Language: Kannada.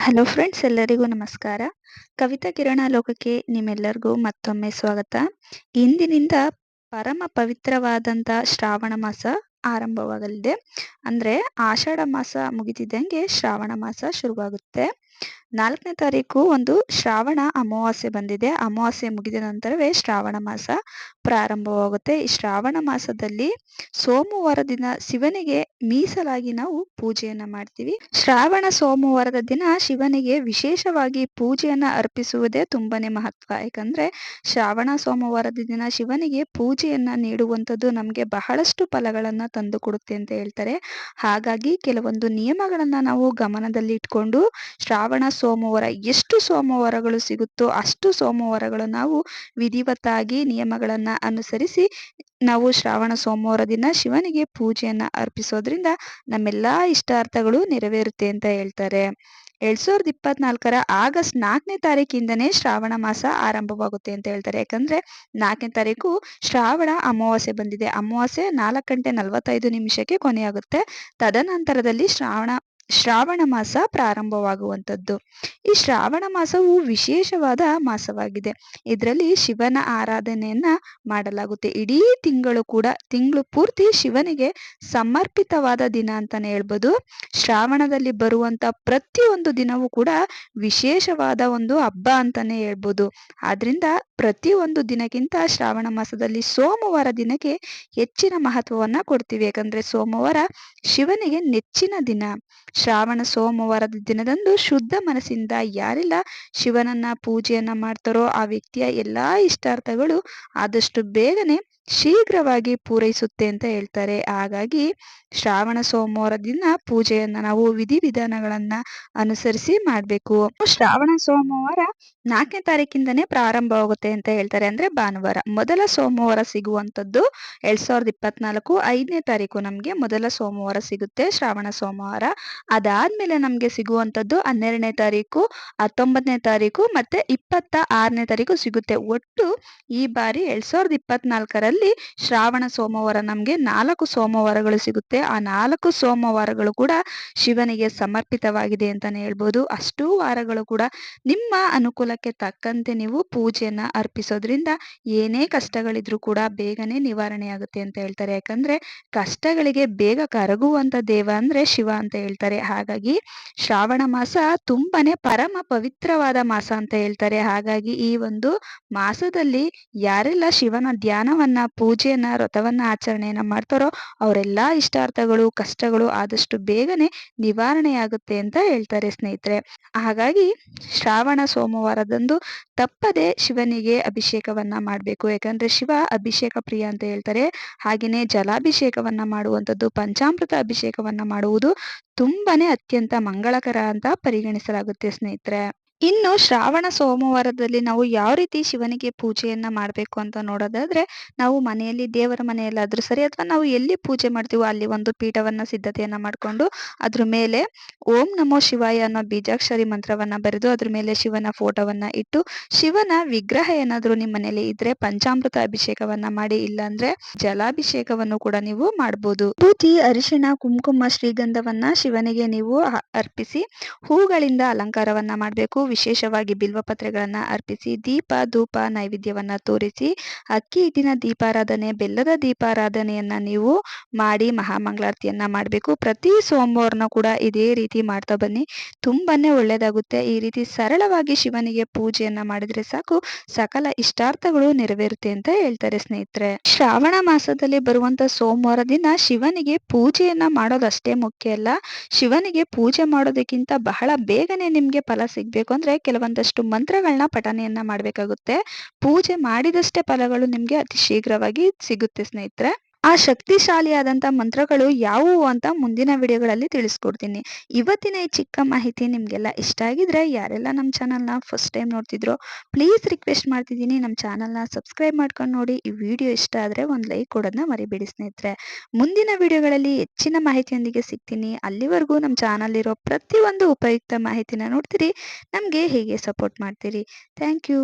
ಹಲೋ ಫ್ರೆಂಡ್ಸ್, ಎಲ್ಲರಿಗೂ ನಮಸ್ಕಾರ. ಕವಿತಾ ಕಿರಣ ಲೋಕಕ್ಕೆ ನಿಮ್ಮೆಲ್ಲರಿಗೂ ಮತ್ತೊಮ್ಮೆ ಸ್ವಾಗತ. ಇಂದಿನಿಂದ ಪರಮ ಪವಿತ್ರವಾದಂಥ ಶ್ರಾವಣ ಮಾಸ ಆರಂಭವಾಗಲಿದೆ. ಅಂದರೆ ಆಷಾಢ ಮಾಸ ಮುಗಿದಿದ್ದಂಗೆ ಶ್ರಾವಣ ಮಾಸ ಶುರುವಾಗುತ್ತೆ. ನಾಲ್ಕನೇ ತಾರೀಕು ಒಂದು ಶ್ರಾವಣ ಅಮಾವಾಸ್ಯೆ ಬಂದಿದೆ. ಅಮಾವಾಸ್ಯೆ ಮುಗಿದ ನಂತರವೇ ಶ್ರಾವಣ ಮಾಸ ಪ್ರಾರಂಭವಾಗುತ್ತೆ. ಈ ಶ್ರಾವಣ ಮಾಸದಲ್ಲಿ ಸೋಮವಾರ ದಿನ ಶಿವನಿಗೆ ಮೀಸಲಾಗಿ ನಾವು ಪೂಜೆಯನ್ನ ಮಾಡ್ತೀವಿ. ಶ್ರಾವಣ ಸೋಮವಾರದ ದಿನ ಶಿವನಿಗೆ ವಿಶೇಷವಾಗಿ ಪೂಜೆಯನ್ನ ಅರ್ಪಿಸುವುದೇ ತುಂಬಾನೇ ಮಹತ್ವ. ಯಾಕಂದ್ರೆ ಶ್ರಾವಣ ಸೋಮವಾರದ ದಿನ ಶಿವನಿಗೆ ಪೂಜೆಯನ್ನ ನೀಡುವಂಥದ್ದು ನಮಗೆ ಬಹಳಷ್ಟು ಫಲಗಳನ್ನ ತಂದು ಕೊಡುತ್ತೆ ಅಂತ ಹೇಳ್ತಾರೆ. ಹಾಗಾಗಿ ಕೆಲವೊಂದು ನಿಯಮಗಳನ್ನ ನಾವು ಗಮನದಲ್ಲಿ ಇಟ್ಕೊಂಡು ಶ್ರಾವಣ ಸೋಮವಾರ, ಎಷ್ಟು ಸೋಮವಾರಗಳು ಸಿಗುತ್ತೋ ಅಷ್ಟು ಸೋಮವಾರಗಳು ನಾವು ವಿಧಿವತ್ತಾಗಿ ನಿಯಮಗಳನ್ನು ಅನುಸರಿಸಿ ನಾವು ಶ್ರಾವಣ ಸೋಮವಾರ ದಿನ ಶಿವನಿಗೆ ಪೂಜೆಯನ್ನು ಅರ್ಪಿಸೋದ್ರಿಂದ ನಮ್ಮೆಲ್ಲ ಇಷ್ಟಾರ್ಥಗಳು ನೆರವೇರುತ್ತೆ ಅಂತ ಹೇಳ್ತಾರೆ. ಎರಡ್ ಸಾವಿರದ ಇಪ್ಪತ್ನಾಲ್ಕರ ಆಗಸ್ಟ್ ನಾಲ್ಕನೇ ತಾರೀಕಿಂದನೇ ಶ್ರಾವಣ ಮಾಸ ಆರಂಭವಾಗುತ್ತೆ ಅಂತ ಹೇಳ್ತಾರೆ. ಯಾಕಂದ್ರೆ ನಾಲ್ಕನೇ ತಾರೀಕು ಶ್ರಾವಣ ಅಮಾವಾಸ್ಯೆ ಬಂದಿದೆ. ಅಮಾವಾಸ್ಯೆ ನಾಲ್ಕು ಗಂಟೆ ನಲವತ್ತೈದು ನಿಮಿಷಕ್ಕೆ ಕೊನೆಯಾಗುತ್ತೆ. ತದನಂತರದಲ್ಲಿ ಶ್ರಾವಣ ಶ್ರಾವಣ ಮಾಸ ಪ್ರಾರಂಭವಾಗುವಂಥದ್ದು. ಈ ಶ್ರಾವಣ ಮಾಸವು ವಿಶೇಷವಾದ ಮಾಸವಾಗಿದೆ. ಇದರಲ್ಲಿ ಶಿವನ ಆರಾಧನೆಯನ್ನ ಮಾಡಲಾಗುತ್ತೆ. ಇಡೀ ತಿಂಗಳು ಕೂಡ, ತಿಂಗಳು ಪೂರ್ತಿ ಶಿವನಿಗೆ ಸಮರ್ಪಿತವಾದ ದಿನ ಅಂತಾನೆ ಹೇಳ್ಬೋದು. ಶ್ರಾವಣದಲ್ಲಿ ಬರುವಂತ ಪ್ರತಿಯೊಂದು ದಿನವೂ ಕೂಡ ವಿಶೇಷವಾದ ಒಂದು ಹಬ್ಬ ಅಂತಾನೆ ಹೇಳ್ಬೋದು. ಆದ್ರಿಂದ ಪ್ರತಿಯೊಂದು ದಿನಕ್ಕಿಂತ ಶ್ರಾವಣ ಮಾಸದಲ್ಲಿ ಸೋಮವಾರ ದಿನಕ್ಕೆ ಹೆಚ್ಚಿನ ಮಹತ್ವವನ್ನ ಕೊಡ್ತೀವಿ. ಯಾಕಂದ್ರೆ ಸೋಮವಾರ ಶಿವನಿಗೆ ನೆಚ್ಚಿನ ದಿನ. ಶ್ರಾವಣ ಸೋಮವಾರದ ದಿನದಂದು ಶುದ್ಧ ಮನಸ್ಸಿಂದ ಯಾರೆಲ್ಲ ಶಿವನನ್ನ ಪೂಜೆಯನ್ನ ಮಾಡ್ತಾರೋ ಆ ವ್ಯಕ್ತಿಯ ಎಲ್ಲಾ ಇಷ್ಟಾರ್ಥಗಳು ಆದಷ್ಟು ಬೇಗನೆ ಶೀಘ್ರವಾಗಿ ಪೂರೈಸುತ್ತೆ ಅಂತ ಹೇಳ್ತಾರೆ. ಹಾಗಾಗಿ ಶ್ರಾವಣ ಸೋಮವಾರ ದಿನ ಪೂಜೆಯನ್ನ ನಾವು ವಿಧಿವಿಧಾನಗಳನ್ನ ಅನುಸರಿಸಿ ಮಾಡಬೇಕು. ಶ್ರಾವಣ ಸೋಮವಾರ ನಾಲ್ಕನೇ ತಾರೀಕಿಂದನೇ ಪ್ರಾರಂಭವಾಗುತ್ತೆ ಅಂತ ಹೇಳ್ತಾರೆ. ಅಂದ್ರೆ ಭಾನುವಾರ. ಮೊದಲ ಸೋಮವಾರ ಸಿಗುವಂತದ್ದು ಎರಡ್ ಸಾವಿರದ ಇಪ್ಪತ್ನಾಲ್ಕು ಐದನೇ ತಾರೀಕು ನಮ್ಗೆ ಮೊದಲ ಸೋಮವಾರ ಸಿಗುತ್ತೆ ಶ್ರಾವಣ ಸೋಮವಾರ. ಅದಾದ್ಮೇಲೆ ನಮಗೆ ಸಿಗುವಂತದ್ದು ಹನ್ನೆರಡನೇ ತಾರೀಕು, ಹತ್ತೊಂಬತ್ತನೇ ತಾರೀಕು ಮತ್ತೆ ಇಪ್ಪತ್ತ ಆರನೇ ತಾರೀಕು ಸಿಗುತ್ತೆ. ಒಟ್ಟು ಈ ಬಾರಿ ಎರಡು ಸಾವಿರದ ಇಪ್ಪತ್ನಾಲ್ಕರಲ್ಲಿ ಶ್ರಾವಣ ಸೋಮವಾರ ನಮಗೆ ನಾಲ್ಕು ಸೋಮವಾರಗಳು ಸಿಗುತ್ತೆ. ಆ ನಾಲ್ಕು ಸೋಮವಾರಗಳು ಕೂಡ ಶಿವನಿಗೆ ಸಮರ್ಪಿತವಾಗಿದೆ ಅಂತಾನೆ ಹೇಳ್ಬೋದು. ಅಷ್ಟೂ ವಾರಗಳು ಕೂಡ ನಿಮ್ಮ ಅನುಕೂಲಕ್ಕೆ ತಕ್ಕಂತೆ ನೀವು ಪೂಜೆಯನ್ನ ಅರ್ಪಿಸೋದ್ರಿಂದ ಏನೇ ಕಷ್ಟಗಳಿದ್ರು ಕೂಡ ಬೇಗನೆ ನಿವಾರಣೆ ಆಗುತ್ತೆ ಅಂತ ಹೇಳ್ತಾರೆ. ಯಾಕಂದ್ರೆ ಕಷ್ಟಗಳಿಗೆ ಬೇಗ ಕರಗುವಂತ ದೇವ ಅಂದರೆ ಶಿವ ಅಂತ ಹೇಳ್ತಾರೆ. ಹಾಗಾಗಿ ಶ್ರಾವಣ ಮಾಸ ತುಂಬಾನೇ ಪರಮ ಪವಿತ್ರವಾದ ಮಾಸ ಅಂತ ಹೇಳ್ತಾರೆ. ಹಾಗಾಗಿ ಈ ಒಂದು ಮಾಸದಲ್ಲಿ ಯಾರೆಲ್ಲ ಶಿವನ ಧ್ಯಾನವನ್ನ, ಪೂಜೆಯನ್ನ, ವ್ರತವನ್ನ, ಆಚರಣೆಯನ್ನ ಮಾಡ್ತಾರೋ ಅವರೆಲ್ಲಾ ಇಷ್ಟಾರ್ಥಗಳು, ಕಷ್ಟಗಳು ಆದಷ್ಟು ಬೇಗನೆ ನಿವಾರಣೆಯಾಗುತ್ತೆ ಅಂತ ಹೇಳ್ತಾರೆ ಸ್ನೇಹಿತರೆ. ಹಾಗಾಗಿ ಶ್ರಾವಣ ಸೋಮವಾರದಂದು ತಪ್ಪದೆ ಶಿವನಿಗೆ ಅಭಿಷೇಕವನ್ನ ಮಾಡಬೇಕು. ಯಾಕಂದ್ರೆ ಶಿವ ಅಭಿಷೇಕ ಪ್ರಿಯ ಅಂತ ಹೇಳ್ತಾರೆ. ಹಾಗೆಯೇ ಜಲಾಭಿಷೇಕವನ್ನ ಮಾಡುವಂಥದ್ದು, ಪಂಚಾಮೃತ ಅಭಿಷೇಕವನ್ನ ಮಾಡುವುದು ತುಂಬಾನೇ ಅತ್ಯಂತ ಮಂಗಳಕರ ಅಂತ ಪರಿಗಣಿಸಲಾಗುತ್ತೆ ಸ್ನೇಹಿತರೆ. ಇನ್ನು ಶ್ರಾವಣ ಸೋಮವಾರದಲ್ಲಿ ನಾವು ಯಾವ ರೀತಿ ಶಿವನಿಗೆ ಪೂಜೆಯನ್ನ ಮಾಡಬೇಕು ಅಂತ ನೋಡೋದಾದ್ರೆ, ನಾವು ಮನೆಯಲ್ಲಿ ದೇವರ ಮನೆಯಲ್ಲಾದ್ರೂ ಸರಿ ಅಥವಾ ನಾವು ಎಲ್ಲಿ ಪೂಜೆ ಮಾಡ್ತೀವೋ ಅಲ್ಲಿ ಒಂದು ಪೀಠವನ್ನ ಸಿದ್ಧತೆಯನ್ನ ಮಾಡಿಕೊಂಡು ಅದ್ರ ಮೇಲೆ ಓಂ ನಮೋ ಶಿವಾಯ ಅನ್ನೋ ಬೀಜಾಕ್ಷರಿ ಮಂತ್ರವನ್ನ ಬರೆದು ಅದ್ರ ಮೇಲೆ ಶಿವನ ಫೋಟೋವನ್ನ ಇಟ್ಟು ಶಿವನ ವಿಗ್ರಹ ಏನಾದ್ರೂ ನಿಮ್ಮ ಮನೆಯಲ್ಲಿ ಇದ್ರೆ ಪಂಚಾಮೃತ ಅಭಿಷೇಕವನ್ನ ಮಾಡಿ, ಇಲ್ಲಾಂದ್ರೆ ಜಲಾಭಿಷೇಕವನ್ನು ಕೂಡ ನೀವು ಮಾಡಬಹುದು ಪೂಜಿ, ಅರಿಶಿಣ, ಕುಂಕುಮ, ಶ್ರೀಗಂಧವನ್ನ ಶಿವನಿಗೆ ನೀವು ಅರ್ಪಿಸಿ ಹೂಗಳಿಂದ ಅಲಂಕಾರವನ್ನ ಮಾಡಬೇಕು. ವಿಶೇಷವಾಗಿ ಬಿಲ್ವಪತ್ರೆಗಳನ್ನ ಅರ್ಪಿಸಿ ದೀಪ, ಧೂಪ, ನೈವೇದ್ಯವನ್ನ ತೋರಿಸಿ, ಅಕ್ಕಿ ಹಿಟ್ಟಿನ ದೀಪಾರಾಧನೆ, ಬೆಲ್ಲದ ದೀಪಾರಾಧನೆಯನ್ನ ನೀವು ಮಾಡಿ ಮಹಾಮಂಗಳಾರತಿಯನ್ನ ಮಾಡಬೇಕು. ಪ್ರತಿ ಸೋಮವಾರನ ಕೂಡ ಇದೇ ರೀತಿ ಮಾಡ್ತಾ ಬನ್ನಿ. ತುಂಬಾನೇ ಒಳ್ಳೇದಾಗುತ್ತೆ. ಈ ರೀತಿ ಸರಳವಾಗಿ ಶಿವನಿಗೆ ಪೂಜೆಯನ್ನ ಮಾಡಿದ್ರೆ ಸಾಕು. ಸಕಲ ಇಷ್ಟಾರ್ಥಗಳು ನೆರವೇರುತ್ತೆ ಅಂತ ಹೇಳ್ತಾರೆ ಸ್ನೇಹಿತರೆ. ಶ್ರಾವಣ ಮಾಸದಲ್ಲಿ ಬರುವಂತ ಸೋಮವಾರ ದಿನ ಶಿವನಿಗೆ ಪೂಜೆಯನ್ನ ಮಾಡೋದಷ್ಟೇ ಮುಖ್ಯ ಅಲ್ಲ. ಶಿವನಿಗೆ ಪೂಜೆ ಮಾಡೋದಕ್ಕಿಂತ ಬಹಳ ಬೇಗನೆ ನಿಮ್ಗೆ ಫಲ ಸಿಗ್ಬೇಕು ಅಂದ್ರೆ ಕೆಲವೊಂದಷ್ಟು ಮಂತ್ರಗಳನ್ನ ಪಠನೆಯನ್ನ ಮಾಡ್ಬೇಕಾಗುತ್ತೆ. ಪೂಜೆ ಮಾಡಿದಷ್ಟೇ ಫಲಗಳು ನಿಮ್ಗೆ ಅತಿ ಶೀಘ್ರವಾಗಿ ಸಿಗುತ್ತೆ ಸ್ನೇಹಿತರೆ. ಆ ಶಕ್ತಿಶಾಲಿಯಾದಂಥ ಮಂತ್ರಗಳು ಯಾವುವು ಅಂತ ಮುಂದಿನ ವಿಡಿಯೋಗಳಲ್ಲಿ ತಿಳಿಸ್ಕೊಡ್ತೀನಿ. ಇವತ್ತಿನ ಈ ಚಿಕ್ಕ ಮಾಹಿತಿ ನಿಮಗೆಲ್ಲ ಇಷ್ಟ ಆಗಿದ್ರೆ ಯಾರೆಲ್ಲ ನಮ್ಮ ಚಾನಲ್ನ ಫಸ್ಟ್ ಟೈಮ್ ನೋಡ್ತಿದ್ರೋ ಪ್ಲೀಸ್ ರಿಕ್ವೆಸ್ಟ್ ಮಾಡ್ತಿದ್ದೀನಿ. ನಮ್ಮ ಚಾನಲ್ನ ಸಬ್ಸ್ಕ್ರೈಬ್ ಮಾಡ್ಕೊಂಡು ನೋಡಿ. ಈ ವಿಡಿಯೋ ಇಷ್ಟ ಆದರೆ ಒಂದು ಲೈಕ್ ಕೊಡೋದನ್ನ ಮರಿಬೇಡಿ ಸ್ನೇಹಿತರೆ. ಮುಂದಿನ ವಿಡಿಯೋಗಳಲ್ಲಿ ಹೆಚ್ಚಿನ ಮಾಹಿತಿಯೊಂದಿಗೆ ಸಿಗ್ತೀನಿ. ಅಲ್ಲಿವರೆಗೂ ನಮ್ಮ ಚಾನಲ್ ಇರೋ ಪ್ರತಿಯೊಂದು ಉಪಯುಕ್ತ ಮಾಹಿತಿನ ನೋಡ್ತೀರಿ. ನಮಗೆ ಹೇಗೆ ಸಪೋರ್ಟ್ ಮಾಡ್ತೀರಿ? Thank you